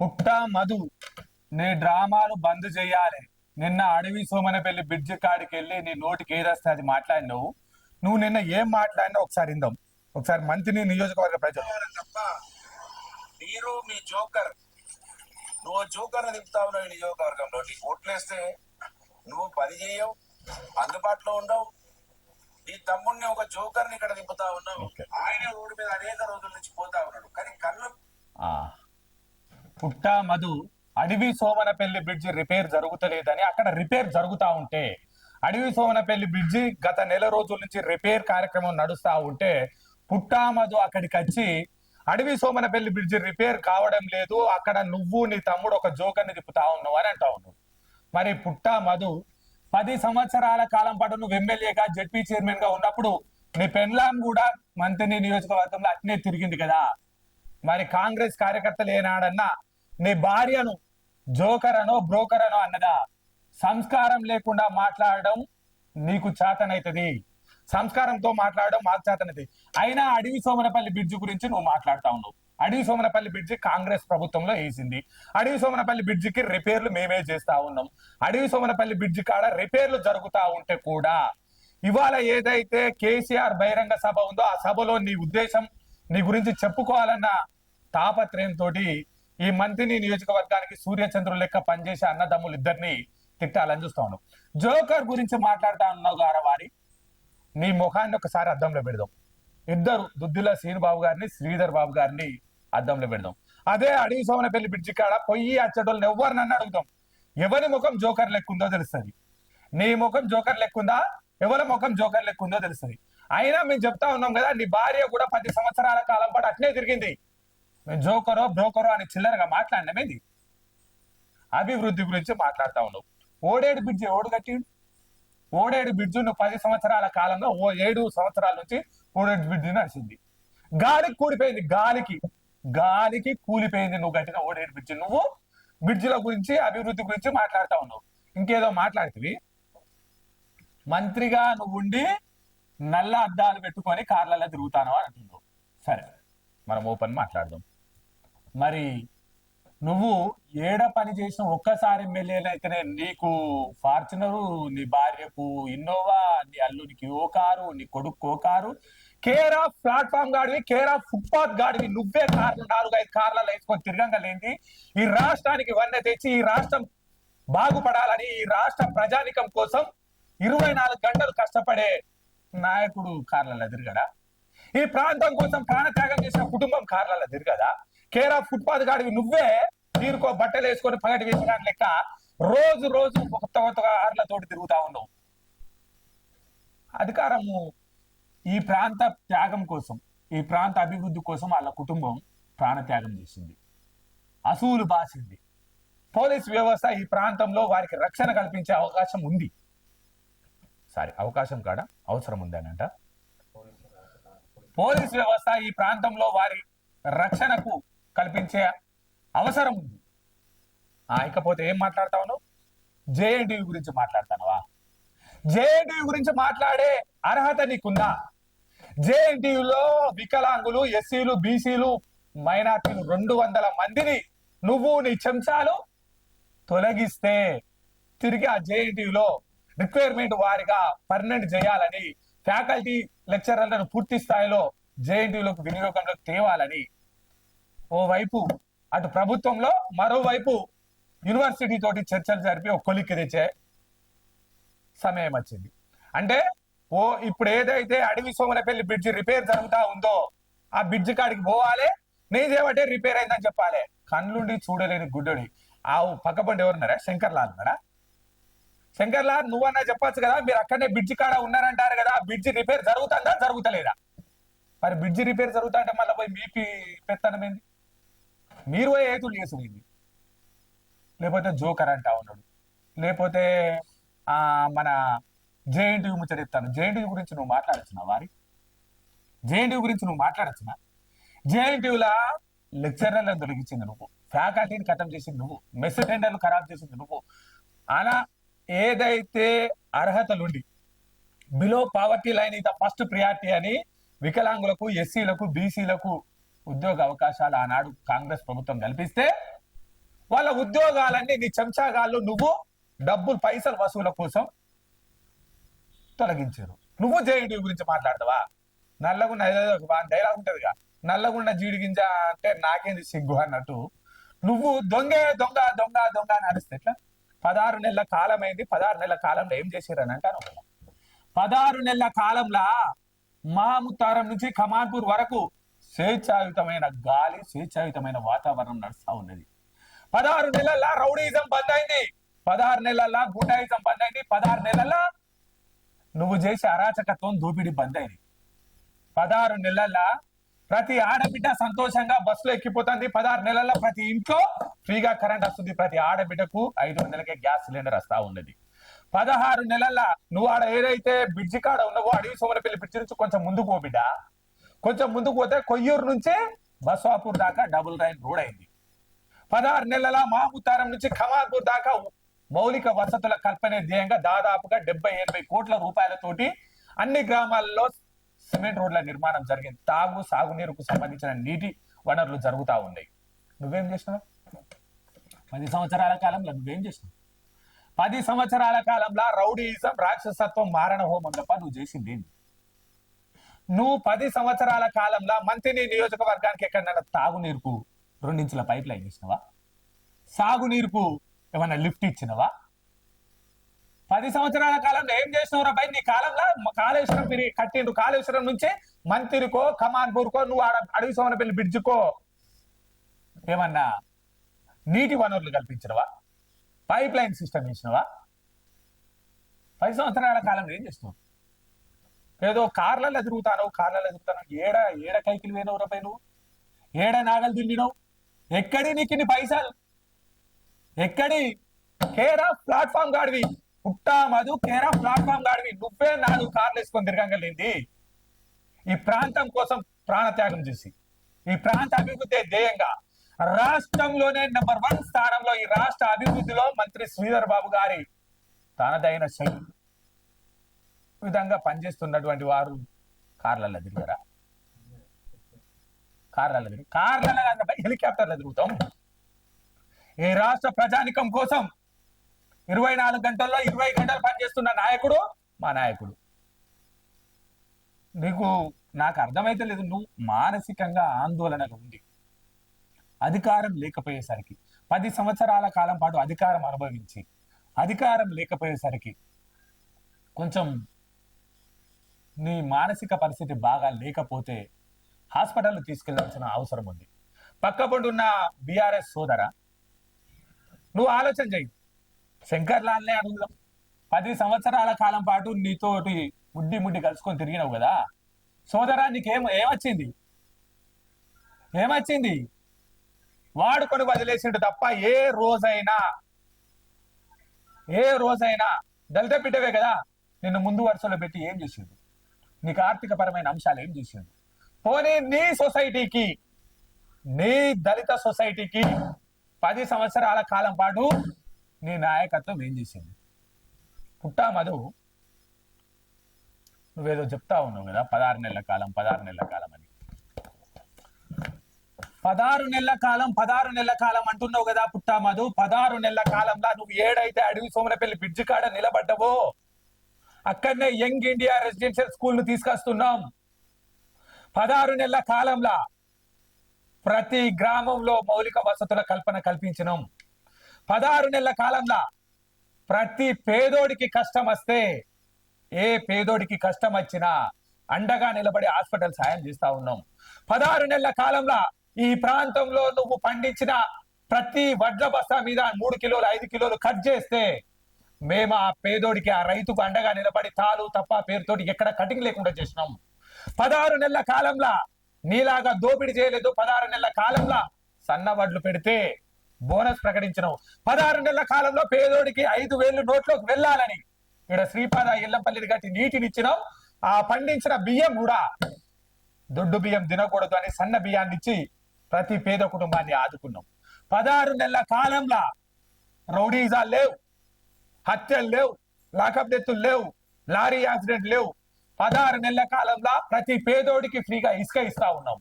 పుట్ట మధు నీ డ్రామాలు బంద్ చేయాలి. నిన్న అడవి సోమనపల్లి బ్రిడ్జి కాడికి వెళ్ళి నీ నోటికి ఏదొస్తే అది మాట్లాడినావు? నువ్వు నిన్న ఏం మాట్లాడినా ఒకసారి ఇందాం ఒకసారి మంత్రి నియోజకవర్గ ప్రజలు. తప్ప మీరు మీ జోకర్. నువ్వు జోకర్ దింపుతా ఉన్నావు ఈ నియోజకవర్గంలో. నీకు ఓట్లేస్తే నువ్వు పని చేయవు అందుబాటులో ఉండవు. నీ తమ్ముడిని ఒక జోకర్ని ఇక్కడ దింపుతా ఉన్నావు. ఆయన రోడ్డు మీద అనేక రోజుల నుంచి పోతా ఉన్నాడు. కానీ కళ్ళు పుట్టా మధు అడవి సోమనపల్లి బ్రిడ్జి రిపేర్ జరుగుతలేదని అక్కడ రిపేర్ జరుగుతా ఉంటే అడవి సోమనపల్లి బ్రిడ్జి గత నెల రోజుల నుంచి రిపేర్ కార్యక్రమం నడుస్తూ ఉంటే పుట్టా మధు అక్కడికి వచ్చి అడవి సోమనపల్లి బ్రిడ్జి రిపేర్ కావడం లేదు అక్కడ నువ్వు నీ తమ్ముడు ఒక జోకర్ని తిప్పుతా ఉన్నావు అని అంటా ఉన్నావు మరి పుట్టా మధు పది సంవత్సరాల కాలం పాటు నువ్వు ఎమ్మెల్యేగా జడ్పీ చైర్మన్గా ఉన్నప్పుడు నీ పెన్లాం కూడా మంత్రి నియోజకవర్గంలో అట్నే తిరిగింది కదా. మరి కాంగ్రెస్ కార్యకర్తలు ఏనాడన్నా నీ భార్యను జోకర్ అనో బ్రోకర్ అనో అన్నదా? సంస్కారం లేకుండా మాట్లాడడం నీకు చాతనైతుంది. సంస్కారంతో మాట్లాడడం మాకు చేతనది అయినా అడవి సోమనపల్లి బ్రిడ్జి గురించి నువ్వు మాట్లాడుతా ఉన్నావు. అడవి సోమనపల్లి బ్రిడ్జి కాంగ్రెస్ ప్రభుత్వంలో వేసింది. అడవి సోమనపల్లి బ్రిడ్జికి రిపేర్లు మేమే చేస్తా ఉన్నాం. అడవి సోమనపల్లి బ్రిడ్జి కాడ రిపేర్లు జరుగుతా ఉంటే కూడా ఇవాళ ఏదైతే కేసీఆర్ బహిరంగ సభ ఉందో ఆ సభలో నీ ఉద్దేశం నీ గురించి చెప్పుకోవాలన్న తాపత్రయంతో ఈ మంత్రిని నియోజకవర్గానికి సూర్యచంద్రులు లెక్క పనిచేసే అన్నదమ్ములు ఇద్దరిని తిట్టాలని చూస్తా ఉన్నాం. జోకర్ గురించి మాట్లాడతా ఉన్నావు గారా వారి? నీ ముఖాన్ని ఒకసారి అద్దంలో పెడదాం. ఇద్దరు దుద్దుల శ్రీనుబాబు గారిని శ్రీధర్ బాబు గారిని అద్దంలో పెడదాం. అదే అడవి సోమనపల్లి బ్రిడ్జి కాడ పొయ్యి అచ్చడోళ్ళని ఎవరినన్నా అడుగుతాం. ఎవరి ముఖం జోకర్ లెక్కుందో తెలుస్తుంది. నీ ముఖం జోకర్ లెక్కుందా? ఎవరి ముఖం జోకర్ లెక్కుందో తెలుస్తుంది. అయినా మేము చెప్తా ఉన్నాం కదా నీ భార్య కూడా పది సంవత్సరాల కాలం పాటు అట్నే తిరిగింది. మేము జోకరో బ్రోకరో అని చిల్లరగా మాట్లాడినమేది అభివృద్ధి గురించి మాట్లాడుతా ఉన్నావు. ఓడేడు బ్రిడ్జ్ ఓడు కట్టిండు? ఓడేడు బ్రిడ్జ్ నువ్వు పది సంవత్సరాల కాలంలో ఓ ఏడు సంవత్సరాల నుంచి ఓడేడు బ్రిడ్జి నడిచింది. గాలికి కూలిపోయింది గాలికి. గాలికి కూలిపోయింది నువ్వు కట్టిన ఓడేడు బ్రిడ్జి. నువ్వు బ్రిడ్జ్ల గురించి అభివృద్ధి గురించి మాట్లాడుతా ఉన్నావు. ఇంకేదో మాట్లాడుతుంది మంత్రిగా నువ్వు ఉండి నల్ల అద్దాలు పెట్టుకొని కార్లలో తిరుగుతాను అని అంటున్నావు. సరే మనం ఓపెన్ మాట్లాడదాం. మరి నువ్వు ఏడ పని చేసిన ఒక్కసారి ఎమ్మెల్యేలు అయితేనే నీకు ఫార్చునరు నీ భార్యకు ఇన్నోవా నీ అల్లునికి ఓ కారు నీ కొడుకు ఓ కారు. కేర్ ఆఫ్ ప్లాట్ఫామ్ గాడివి కేర్ ఆఫ్ ఫుట్పాత్ గాడివి. నువ్వే కార్లు నాలుగు ఐదు కార్లలో వేసుకొని తిరగంగా లేని ఈ రాష్ట్రానికి వన్నె తెచ్చి ఈ రాష్ట్రం బాగుపడాలని ఈ రాష్ట్ర ప్రజానికం కోసం ఇరవై నాలుగు గంటలు కష్టపడే నాయకుడు కార్లలో తిరగడా? ఈ ప్రాంతం కోసం ప్రాణత్యాగం చేసిన కుటుంబం కార్లలో తిరగదా? కేర్ ఆఫ్ ఫుట్పాత్ గాడివి నువ్వే తీరుకో బట్టలు వేసుకొని పగటి వేసిన లెక్క రోజు రోజు కొత్త కొత్త కార్లతోటి తిరుగుతా ఉన్నావు. అధికారము ఈ ప్రాంత త్యాగం కోసం ఈ ప్రాంత అభివృద్ధి కోసం వాళ్ళ కుటుంబం ప్రాణత్యాగం చేసింది. అసూలు బాసింది. పోలీస్ వ్యవస్థ ఈ ప్రాంతంలో వారికి రక్షణ కల్పించే అవకాశం ఉంది. సారీ అవకాశం కాడ? అవసరం ఉందనంట. పోలీస్ వ్యవస్థ ఈ ప్రాంతంలో వారి రక్షణకు కల్పించే అవసరం ఉంది. ఇకపోతే ఏం మాట్లాడతావు జేఎన్టీయూ గురించి మాట్లాడతానవా? జేఎన్టీయూ గురించి మాట్లాడే అర్హత నీకుందా? జేఎన్టీయూలో వికలాంగులు ఎస్సీలు బీసీలు మైనార్టీలు రెండు వందల మందిని నువ్వు నీ చెంచాలు తొలగిస్తే తిరిగి ఆ జేఎన్టీయూలో రిక్వైర్మెంట్ వారిగా పర్మనెంట్ చేయాలని ఫ్యాకల్టీ లెక్చరర్లను పూర్తి స్థాయిలో జేఎన్టీయూలకు వినియోగంలోకి తేవాలని ఓవైపు అటు ప్రభుత్వంలో మరోవైపు యూనివర్సిటీ తోటి చర్చలు జరిపి ఒక కొలిక్కి తెచ్చే సమయం వచ్చింది. అంటే ఓ ఇప్పుడు ఏదైతే అడవి సోమనపల్లి బ్రిడ్జి రిపేర్ జరుగుతా ఉందో ఆ బ్రిడ్జి కాడికి పోవాలి నీదేమంటే రిపేర్ అయిందని చెప్పాలి. కళ్ళుండి చూడలేని గుడ్డడి. ఆ పక్కపండి ఎవరున్నారా? శంకర్ లాల్ ఉన్నారా శంకర్ లాల్ నువ్వన్నా చెప్పొచ్చు కదా మీరు అక్కడనే బ్రిడ్జి కాడ ఉన్నారంటారు కదా బ్రిడ్జ్ బ్రిడ్జి రిపేర్ జరుగుతుందా జరుగుతలేదా? మరి బ్రిడ్జి రిపేర్ జరుగుతా అంటే మళ్ళీ పోయి మీపి పెత్తనం ఏంది? మీరు పోయి ఏతులు చేసుకుంది లేకపోతే జోకర్ అంటా ఉన్నాడు. లేకపోతే ఆ మన జేఎన్టీ ముచ్చటిస్తాను జేఎన్టీ గురించి నువ్వు మాట్లాడచ్చునా వారి? జేఎన్టీ గురించి నువ్వు మాట్లాడచ్చునా? జేఎన్టీలా లెక్చరర్లను తొలగించింది నువ్వు. ఫ్యాకల్టీని ఖతం చేసింది నువ్వు. మెస్ టెండర్లు ఖరాబ్ చేసింది నువ్వు. అలా ఏదైతే అర్హతలుండి below poverty line is first priority అని వికలాంగులకు ఎస్సీలకు బీసీలకు ఉద్యోగ అవకాశాలు ఆనాడు కాంగ్రెస్ ప్రభుత్వం కల్పిస్తే వాళ్ళ ఉద్యోగాలన్నీ నీ చెంచాగాళ్ళు నువ్వు డబ్బులు పైసలు వసూల కోసం తొలగించారు. నువ్వు జేఎన్టీ గురించి మాట్లాడతావా? నల్లగున్న డైలాగ్ ఉంటదిగా. నల్లగున్న జీడి గింజ అంటే నాకేంది సిగ్గు అన్నట్టు. నువ్వు దొంగే దొంగ దొంగ దొంగ అని అనిస్తే ఎట్లా? పదహారు నెలల కాలం అయింది పదహారు నెలల కాలంలో ఏం చేశారని అంటాను పదహారు నెలల కాలంలో మాముతారం నుంచి కమాన్పూర్ వరకు స్వేచ్ఛాయుతమైన గాలి స్వేచ్ఛాయుతమైన వాతావరణం నడుస్తా ఉన్నది. పదహారు నెలల రౌడీజం బంద్ అయింది. పదహారు నెలల గుండాయిజం బంద్ అయింది. పదహారు నెలల నువ్వు చేసే అరాచకత్వం దోపిడీ బంద్ అయింది. పదహారు నెలల ప్రతి ఆడబిడ్డ సంతోషంగా బస్సులో ఎక్కిపోతుంది. పదహారు నెలల ప్రతి ఇంట్లో ఫ్రీగా కరెంట్ వస్తుంది. ప్రతి ఆడబిడ్డకు ఐదు వందలకే గ్యాస్ సిలిండర్ వస్తా ఉన్నది. పదహారు నెలల నువ్వు ఆడ ఏదైతే బ్రిడ్జి కాడ ఉన్నావో అడవి సోమరపల్లి బ్రిడ్జి నుంచి కొంచెం ముందుకు పో బిడ్డ. కొంచెం ముందుకు పోతే కొయ్యూరు నుంచి బస్వాపూర్ దాకా డబుల్ లైన్ రోడ్ అయింది. పదహారు నెలల మాముతారం నుంచి ఖమాల్పూర్ దాకా మౌలిక వసతుల కల్పన ధ్యేయంగా దాదాపుగా డెబ్బై ఎనభై కోట్ల రూపాయలతోటి అన్ని గ్రామాల్లో సిమెంట్ రోడ్ల నిర్మాణం జరిగింది. తాగు సాగునీరుకు సంబంధించిన నీటి వనరులు జరుగుతా ఉన్నాయి. నువ్వేం చేసినావు పది సంవత్సరాల కాలంలో నువ్వేం చేసినావు పది సంవత్సరాల కాలంలో రౌడీయిజం రాక్షసత్వం మారణ హోమం తప్ప నువ్వు చేసింది ఏంది? నువ్వు పది సంవత్సరాల కాలంలో మంత్రిని నియోజకవర్గానికి ఎక్కడైనా తాగునీరుకు రెండించుల పైప్ లైన్ ఇచ్చినవా సాగునీరుకు ఏమన్నా లిఫ్ట్ ఇచ్చినవా? పది సంవత్సరాల కాలంలో ఏం చేసినవరా బై నీ కాలంలో కాళేశ్వరం కట్టిండు కాళేశ్వరం నుంచే మంత్రికో కమాన్పూర్కో నువ్వు ఆడ అడవి సోమనపల్లి బ్రిడ్జ్కో ఏమన్నా నీటి వనరులు కల్పించినవా? పైప్ లైన్ సిస్టమ్ ఇచ్చినవా పది సంవత్సరాల కాలంలో ఏం చేస్తున్నావు ఏదో కార్లలో తిరుగుతాను కార్లలో తిరుగుతాను ఏడ ఏడ కైకిలు పోయినవు రూపాయి నువ్వు? ఏడ నాగలు తిండినవు ఎక్కడి నీకు ఇన్ని పైసలు? ఎక్కడి? Care of platform గాడివి. Putta Madhu care of platform గాడివి. నువ్వే నాలుగు కార్లు వేసుకొని తిరగంగలేంది ఈ ప్రాంతం కోసం ప్రాణత్యాగం చేసి ఈ ప్రాంత అభివృద్ధి ధ్యేయంగా రాష్ట్రంలోనే నెంబర్ వన్ స్థానంలో ఈ రాష్ట్ర అభివృద్ధిలో మంత్రి శ్రీధర్ బాబు గారి తనదైన శైలి. విధంగా పనిచేస్తున్నటువంటి వారు కార్లలో తిరిగారా? కార్లలో తిరిగి కార్లలో కాదు, హెలికాప్టర్లో తిరుగుతాం. ఏ రాష్ట్ర ప్రజానికం కోసం ఇరవై నాలుగు గంటల్లో ఇరవై గంటలు పనిచేస్తున్న నాయకుడు మా నాయకుడు. నీకు నాకు అర్థమైతే లేదు నువ్వు మానసికంగా ఆందోళనగా ఉంది అధికారం లేకపోయేసరికి పది సంవత్సరాల కాలం పాటు అధికారం అనుభవించి అధికారం లేకపోయేసరికి కొంచెం నీ మానసిక పరిస్థితి బాగా లేకపోతే హాస్పిటల్ తీసుకెళ్ళాల్సిన అవసరం ఉంది. పక్కపొండున్న బీఆర్ఎస్ సోదర నువ్వు ఆలోచన చెయ్యి. శంకర్ లాల్నే అడుగుదాం పది సంవత్సరాల కాలం పాటు నీతోటి ముడ్డి ముడ్డి కలుసుకొని తిరిగినావు కదా. సోదరా నీకేం ఏమొచ్చింది? ఏమొచ్చింది? వాడుకొని వదిలేసిండు తప్ప ఏ రోజైనా ఏ రోజైనా దళిత బిడ్డవే కదా నిన్ను ముందు వరుసలో పెట్టి ఏం చేసిండు? నీకు ఆర్థిక పరమైన అంశాలు ఏం చేసిండు పోనీ నీ సొసైటీకి నీ దళిత సొసైటీకి పది సంవత్సరాల కాలం పాటు నీ నాయకత్వం ఏం చేసింది? పుట్టా మధు నువ్వేదో చెప్తా ఉన్నావు కదా పదహారు నెలల కాలం పదహారు నెలల కాలం అని. పదహారు నెలల కాలం పదహారు నెలల కాలం అంటున్నావు కదా పుట్టా మధు పదహారు నెలల కాలంలో నువ్వు ఏడైతే అడవి సోమరపల్లి బ్రిడ్జి కాడ నిలబడ్డవో అక్కడనే యంగ్ ఇండియా రెసిడెన్షియల్ స్కూల్ను తీసుకొస్తున్నాం. పదహారు నెలల కాలంలో ప్రతి గ్రామంలో మౌలిక వసతుల కల్పన కల్పించినాం. పదహారు నెలల కాలంలో ప్రతి పేదోడికి కష్టం వస్తే ఏ పేదోడికి కష్టం వచ్చినా అండగా నిలబడి హాస్పిటల్ సాయం చేస్తా ఉన్నాం. పదహారు నెలల కాలంలో ఈ ప్రాంతంలో నువ్వు పండించిన ప్రతి వడ్ల బస్తా మీద మూడు కిలోలు ఐదు కిలోలు కట్ చేస్తే మేము ఆ పేదోడికి ఆ రైతుకు అండగా నిలబడి తాలు తప్ప పేరుతోటి ఎక్కడ కటింగ్ లేకుండా చేసినాం. పదహారు నెలల కాలంలో నీలాగా దోపిడీ చేయలేదు. పదహారు నెలల కాలంలో సన్న వడ్లు పెడితే బోనస్ ప్రకటించినాం. పదహారు నెలల కాలంలో పేదోడికి ఐదు వేలు నోట్లోకి వెళ్ళాలని ఇక్కడ శ్రీపాద ఎల్లంపల్లిని గట్టి నీటినిచ్చినాం ఆ పండించిన బియ్యం కూడా దొడ్డు బియ్యం తినకూడదు అని సన్న బియ్యాన్ని ఇచ్చి ప్రతి పేద కుటుంబాన్ని ఆదుకున్నాం. పదహారు నెలల కాలంలో రౌడీజాలు లేవు. హత్యలు లేవు లాకప్ డెత్తులు లేవు లారీ యాక్సిడెంట్ లేవు. పదహారు నెలల కాలంలో ప్రతి పేదోడికి ఫ్రీగా ఇసుక ఇస్తా ఉన్నాం.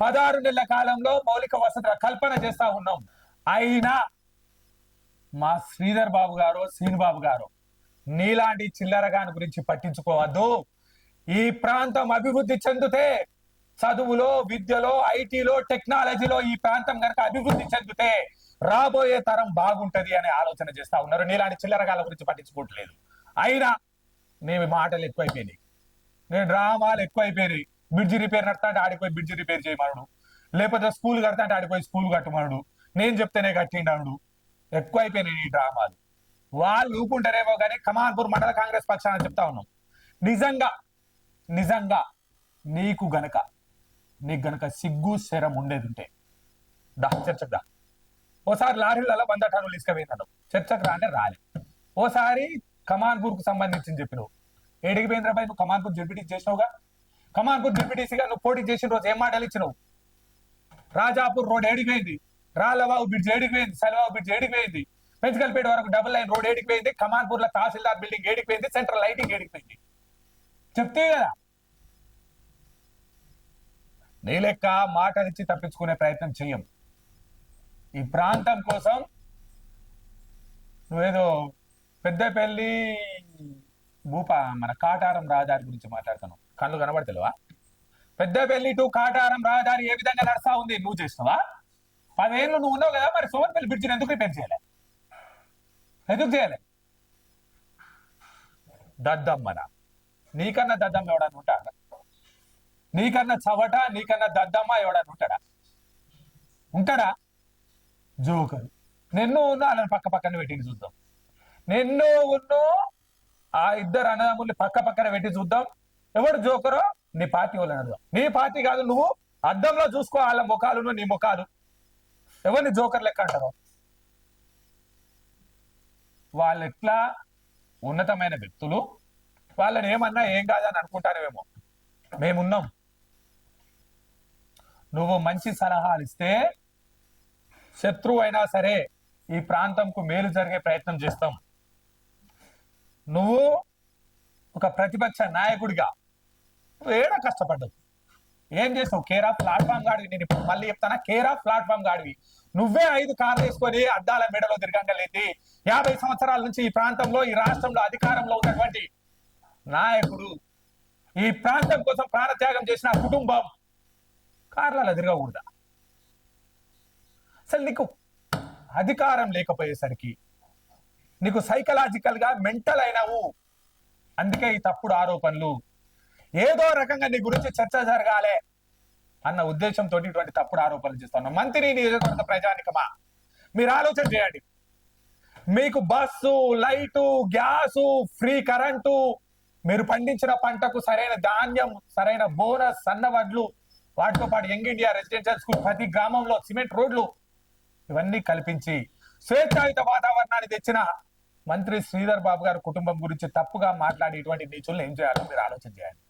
పదహారు నెలల కాలంలో మౌలిక వసతుల కల్పన చేస్తా ఉన్నాం. అయినా మా శ్రీధర్ బాబు గారు శ్రీను బాబు గారు నీలాంటి చిల్లరగాని గురించి పట్టించుకోవద్దు. ఈ ప్రాంతం అభివృద్ధి చెందితే చదువులో విద్యలో ఐటీలో టెక్నాలజీలో ఈ ప్రాంతం కనుక అభివృద్ధి చెందితే రాబోయే తరం బాగుంటది అనే ఆలోచన చేస్తా ఉన్నారు. నీలాంటి చిల్లరగాల గురించి పట్టించుకోవట్లేదు. అయినా నేను మాటలు ఎక్కువైపోయినాయి. నేను డ్రామాలు ఎక్కువైపోయినాయి. బ్రిడ్జి రిపేర్ నడతా అంటే ఆడిపోయి బ్రిడ్జి రిపేర్ చేయమనడు లేకపోతే స్కూల్ కడతా అంటే ఆడిపోయి స్కూల్ కట్టమనడు నేను చెప్తేనే కట్టిండడు ఎక్కువైపోయినాయి ఈ డ్రామాలు. వాళ్ళు ఊపుకుంటారేమో కానీ కమాల్పూర్ మండల కాంగ్రెస్ పక్షాన్ని చెప్తా ఉన్నాం. నిజంగా నిజంగా నీకు గనక నీకు గనక సిగ్గు శరం ఉండేది ఉంటే దా చర్చకు దా. ఓసారి లారీలలో వంద టన్నులు ఇసుకపోయిందను చర్చకు రా రాలే. ఓసారి కమాన్పూర్కు సంబంధించి చెప్పినావు. ఏడికి పోయిన నువ్వు? కమాన్పూర్ జడ్పీటీ చేసినావుగా? కమాన్పూర్ జడ్పీటీసీగా నువ్వు పోటీ చేసిన రోజు ఏం మాటలు ఇచ్చినావు? రాజాపూర్ రోడ్ ఏడిపోయింది రాళ్ళబాబు బ్రిడ్జ్ ఏడిపోయింది సలబాబు బ్రిడ్జ్ ఏడిపోయింది పెంచగల్పేట వరకు డబుల్ లైన్ రోడ్ ఏడికి పోయింది. కమాన్పూర్లో తహసీల్దార్ బిల్డింగ్ ఏడిపోయింది సెంట్రల్ లైటింగ్ ఏడిపోయింది చెప్తే కదా. నీ లెక్క మాటలిచ్చి తప్పించుకునే ప్రయత్నం చెయ్యం ఈ ప్రాంతం కోసం నువ్వేదో పెద్దపల్లి భూప మన కాటారం రహదారి గురించి మాట్లాడుతున్నావు. కళ్ళు కనబడతలేవా? పెద్దపల్లి టు కాటారం రహదారి ఏ విధంగా నడుస్తా ఉంది నువ్వు చేస్తావా పదేళ్ళు నువ్వు ఉన్నావు కదా మరి సోమర్పల్లి బ్రిడ్జిని ఎందుకు రిపేర్ చేయాలి? ఎందుకు చేయాలి? దద్దమ్మన? నీకన్నా దద్దమ్మ ఎవడన్నా ఉంటాడా? నీకన్నా చవట నీకన్నా దద్దమ్మ ఎవడన్నా ఉంటాడా? ఉంటాడా? జోకర్. నిన్ను ఉన్న వాళ్ళని పక్క పక్కన పెట్టి చూద్దాం. నిన్ను ఉన్నో ఆ ఇద్దరు అన్నదమ్ముల్ని పక్క పక్కన పెట్టి చూద్దాం. ఎవడు జోకరో నీ పార్టీ వాళ్ళని అడుగుదాం. నీ పార్టీ కాదు నువ్వు అద్దంలో చూసుకో వాళ్ళ ముఖాలు నీ ముఖాలు. ఎవరిని జోకర్ లెక్క అంటారు? వాళ్ళు ఎట్లా ఉన్నతమైన వ్యక్తులు వాళ్ళని ఏమన్నా ఏం కాదని అనుకుంటారేమో. మేమున్నాం. నువ్వు మంచి సలహాలు ఇస్తే శత్రువు అయినా సరే ఈ ప్రాంతంకు మేలు జరిగే ప్రయత్నం చేస్తాం. నువ్వు ఒక ప్రతిపక్ష నాయకుడిగా నువ్వు ఏడా కష్టపడ్డావు? ఏం చేస్తావు? కేర్ ఆఫ్ ప్లాట్ఫామ్ గాడివి. నేను ఇప్పుడు మళ్ళీ చెప్తానా? కేర్ ఆఫ్ ప్లాట్ఫామ్ గాడివి. నువ్వే ఐదు కార్లు వేసుకొని అద్దాల మెడలో తిరగంగలేంది. యాభై సంవత్సరాల నుంచి ఈ ప్రాంతంలో ఈ రాష్ట్రంలో అధికారంలో ఉన్నటువంటి నాయకుడు ఈ ప్రాంతం కోసం ప్రాణత్యాగం చేసిన కుటుంబం కార్లలో తిరగకూడదా? అసలు నీకు అధికారం లేకపోయేసరికి నీకు సైకలాజికల్గా మెంటల్ అయినావు. అందుకే ఈ తప్పుడు ఆరోపణలు. ఏదో రకంగా నీ గురించి చర్చ జరగాలి అన్న ఉద్దేశంతో ఇటువంటి తప్పుడు ఆరోపణలు చేస్తున్నాం మంత్రి నియోజకవర్గ ప్రజానికమా? మీరు ఆలోచన చేయండి. మీకు bus light gas free current మీరు పండించిన పంటకు సరైన ధాన్యం సరైన బోనస్ సన్నవడ్లు వాటితో పాటు యంగ్ ఇండియా రెసిడెన్షియల్ స్కూల్ ప్రతి గ్రామంలో సిమెంట్ రోడ్లు ఇవన్నీ కల్పించి స్వేచ్ఛాయుత వాతావరణాన్ని తెచ్చిన మంత్రి శ్రీధర్ బాబు గారి కుటుంబం గురించి తప్పుగా మాట్లాడి ఇటువంటి నీచులను ఏం చేయాలో మీరు ఆలోచన చేయండి.